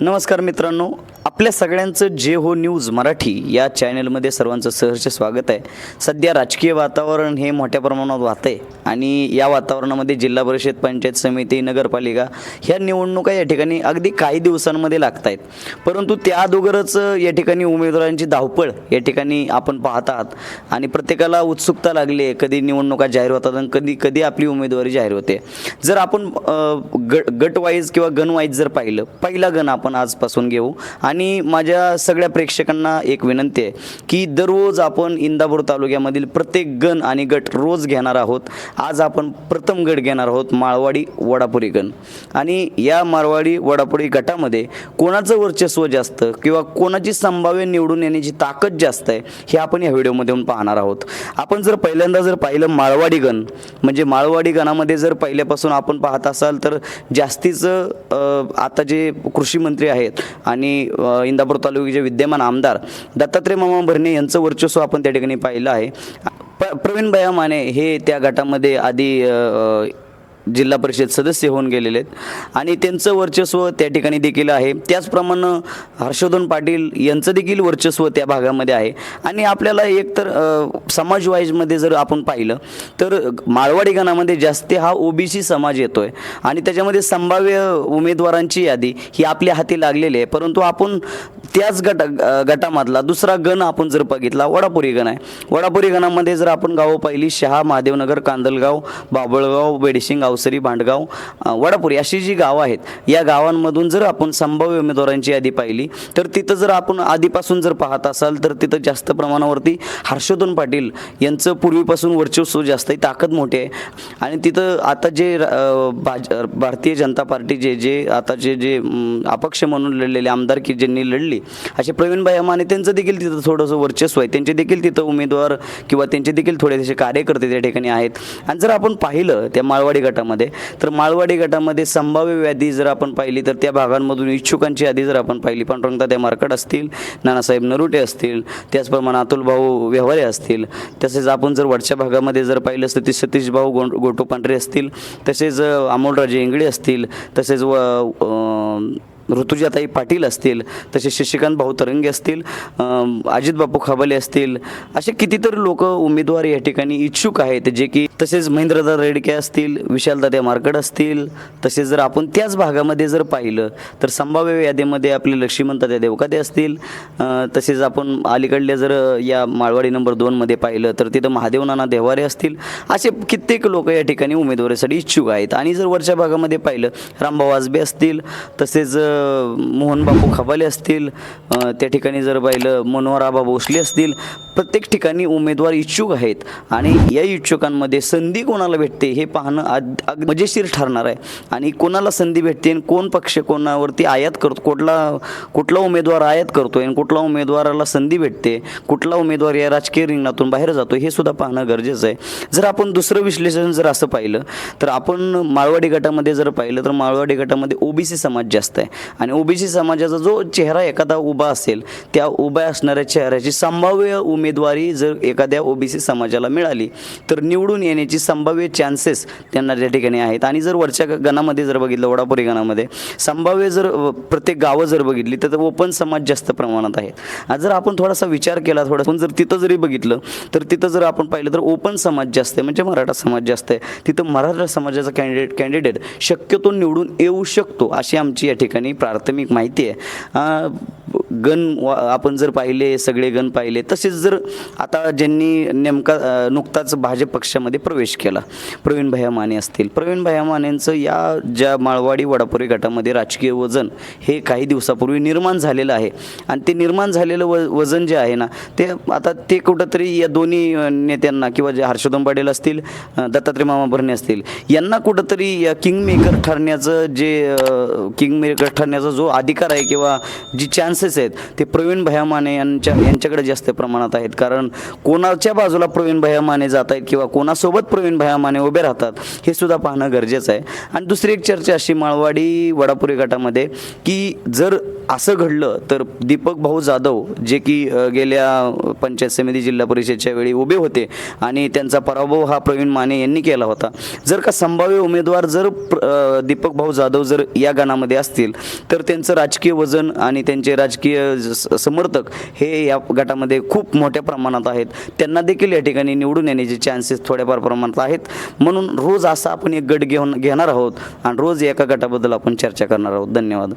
नमस्कार मित्रांनो आपल्या सगळ्यांचं जे हो न्यूज मराठी या चॅनलमध्ये सर्वांचं सहर्ष स्वागत आहे. सध्या राजकीय वातावरण हे मोठ्या प्रमाणात वाहत आहे आणि या वातावरणामध्ये जिल्हा परिषद पंचायत समिती नगरपालिका ह्या निवडणुका या ठिकाणी अगदी काही दिवसांमध्ये लागत आहेत परंतु त्या अगोदरच या ठिकाणी उमेदवारांची धावपळ या ठिकाणी आपण पाहत आहात आणि प्रत्येकाला उत्सुकता लागली आहे कधी निवडणुका जाहीर होतात आणि कधी कधी आपली उमेदवारी जाहीर होते. जर आपण गट गटवाईज किंवा गनवाईज जर पाहिलं पहिला गण आपण आजपासून घेऊ आणि माझ्या सगळ्या प्रेक्षकांना एक विनंती आहे की दररोज आपण इंदापूर तालुक्यामधील प्रत्येक गण आणि गट रोज घेणार आहोत. आज आपण प्रथम गट घेणार आहोत माळवाडी वडापुरी गण. आणि या मारवाडी वडापुरी गटामध्ये कोणाचं वर्चस्व जास्त किंवा कोणाची संभाव्य निवडून येण्याची ताकद जास्त आहे हे आपण या व्हिडिओमधून पाहणार आहोत. आपण जर पहिल्यांदा जर पाहिलं माळवाडी गण म्हणजे माळवाडी गणामध्ये जर पहिल्यापासून आपण पाहत असाल तर जास्तीचं आता जे कृषी मंत्री आहेत आणि इंदापूर तालुक्याचे विद्यमान आमदार दत्तात्रय मामा भरणे यांचं वर्चस्व आपण त्या ठिकाणी पाहिलं आहे. प प्रवीण भया माने हे त्या गटामध्ये आधी जिल्हा परिषद सदस्य होऊन गेलेले आहेत. आणि त्यांचं वर्चस्व त्या ठिकाणी देखील आहे. त्याचप्रमाणे हर्षवर्धन पाटील यांचं देखील वर्चस्व त्या भागामध्ये आहे. आणि आपल्याला एकतर समाजवाईजमध्ये समाज वाईजमध्ये जर आपण पाहिलं तर माळवाडी गणामध्ये जास्त हा ओबीसी समाज येतो आहे आणि त्याच्यामध्ये संभाव्य उमेदवारांची यादी ही आपल्या हाती लागलेली आहे. परंतु आपण त्याच गट गटामधला दुसरा गण आपण जर बघितला वडापुरी गण आहे. वडापुरी गणामध्ये जर आपण गावं पाहिली शहा महादेवनगर कांदलगाव बाबळगाव बेडशिंग अवसरी भांडगाव वडापुरी अशी जी गावं आहेत या गावांमधून जर आपण संभाव्य उमेदवारांची यादी पाहिली तर तिथं जर आपण आधीपासून जर पाहत असाल तर तिथं जास्त प्रमाणावरती हर्षोधन पाटील यांचं पूर्वीपासून वर्चस्व जास्त आहे ताकद मोठी आहे. आणि तिथं आता जे भाज भारतीय जनता पार्टी जे जे आताचे जे अपक्ष म्हणून लढलेले आमदार की ज्यांनी लढली असे प्रवीणभाई माने त्यांचं देखील तिथं थोडंसं वर्चस्व आहे. त्यांचे देखील तिथं उमेदवार किंवा त्यांचे देखील थोडे तसे कार्यकर्ते त्या ठिकाणी आहेत. आणि जर आपण पाहिलं त्या माळवाडी गटामध्ये तर माळवाडी गटामध्ये संभाव्य व्याधी जर आपण पाहिली तर त्या भागांमधून इच्छुकांची यादी जर आपण पाहिली पांडुरंग त्या मार्कड असतील नानासाहेब नरुटे असतील त्याचप्रमाणे अतुल भाऊ व्यवहारे असतील तसेच आपण जर वरच्या भागामध्ये जर पाहिलं असतं ते सतीश भाऊ गो गोटू पांढरे असतील तसेच अमोलराजे इंगळे असतील तसेच व ऋतुजाताई पाटील असतील तसे शशिकांत भाऊ तरंगे असतील अजित बापू खबाले असतील असे कितीतरी लोक उमेदवार या ठिकाणी इच्छुक आहेत जे की तसेच महेंद्रदा रेडके असतील विशालदादा मार्कड असतील तसेच जर आपण त्याच भागामध्ये जर पाहिलं तर संभाव्य यादीमध्ये आपले लक्ष्मण तात्या असतील तसेच आपण अलीकडल्या जर या माळवाडी नंबर दोनमध्ये पाहिलं तर तिथं महादेव नाना देवारे असतील असे कित्येक लोक या ठिकाणी उमेदवारीसाठी इच्छुक आहेत. आणि जर वरच्या भागामध्ये पाहिलं रामभाऊ आजबे असतील तसेच मोहनबापू खबाले असतील त्या ठिकाणी जर पाहिलं मनोहराबा भोसले असतील प्रत्येक ठिकाणी उमेदवार इच्छुक आहेत आणि या इच्छुकांमध्ये संधी कोणाला भेटते हे पाहणं अग मजेशीर ठरणार आहे. आणि कोणाला संधी भेटते आणि कोण पक्ष कोणावरती आयात करतो कुठला कुठला उमेदवार आयात करतो आणि कुठला उमेदवाराला संधी भेटते कुठला उमेदवार या राजकीय रिंगणातून बाहेर जातो हे सुद्धा पाहणं गरजेचं आहे. जर आपण दुसरं विश्लेषण जर असं पाहिलं तर आपण माळवाडी गटामध्ये जर पाहिलं तर माळवाडी गटामध्ये ओबीसी समाज जास्त आहे. आणि ओबीसी समाजाचा जो चेहरा एखादा उभा असेल त्या उभ्या असणाऱ्या चेहऱ्याची संभाव्य उमेदवारी जर एखाद्या ओबीसी समाजाला मिळाली तर निवडून येण्याची संभाव्य चान्सेस त्यांना त्या ठिकाणी आहेत. आणि जर वरच्या गणामध्ये जर बघितलं वडापुरी गणामध्ये संभाव्य जर प्रत्येक गावं जर बघितली तर ओपन समाज जास्त प्रमाणात आहेत. जर आपण थोडासा विचार केला थोडा पण जर तिथं जरी बघितलं तर तिथं जर आपण पाहिलं तर ओपन समाज जास्त आहे म्हणजे मराठा समाज जास्त आहे. तिथं मराठा समाजाचा कॅन्डिडेट कॅन्डिडेट शक्यतो निवडून येऊ शकतो अशी आमची या ठिकाणी प्राथमिक माहिती आहे. गण आपण जर पाहिले सगळे गण पाहिले तसेच जर आता ज्यांनी नेमका नुकताच भाजप पक्षामध्ये प्रवेश केला प्रवीण भैया माने असतील. प्रवीण भैया मानेंचं या ज्या माळवाडी वडापुरी गटामध्ये राजकीय वजन हे काही दिवसापूर्वी निर्माण झालेलं आहे. आणि ते निर्माण झालेलं व वजन जे आहे ना ते आता ते कुठंतरी या दोन्ही नेत्यांना किंवा जे हर्षोदम पाटील असतील दत्तात्रय मामा भरणे असतील यांना कुठंतरी या किंग मेकर ठरण्याचं जे किंग मेकर ठरण्याचा जो अधिकार आहे किंवा जी चान्सेस आहे आहेत ते प्रवीण भया माने यांच्या यांच्याकडे जास्त प्रमाणात आहेत. कारण कोणाच्या बाजूला प्रवीण भया माने जात आहेत किंवा कोणासोबत प्रवीण भया माने उभे राहतात हे सुद्धा पाहणं गरजेचं आहे. आणि दुसरी एक चर्चा अशी माळवाडी वडापुरी गटामध्ये की जर असं घडलं तर दीपक भाऊ जाधव जे की गेल्या पंचायत समिती जिल्हा परिषदच्या वेळी उभे होते आणि त्यांचा पराभव हा प्रवीण माने यांनी केला होता. जर का संभाव्य उमेदवार जर दीपक भाऊ जाधव जर या गणामध्ये असतील तर त्यांचं राजकीय वजन आणि त्यांचे राजकीय स- समर्थक हे या गटामध्ये खूप मोठ्या प्रमाणात आहेत. त्यांना देखील या ठिकाणी निवडून येण्याचे चान्सेस थोड्याफार प्रमाणात आहेत. म्हणून रोज असा आपण एक गट घेऊन घेणार आहोत आणि रोज एका गटाबद्दल आपण चर्चा करणार आहोत. धन्यवाद.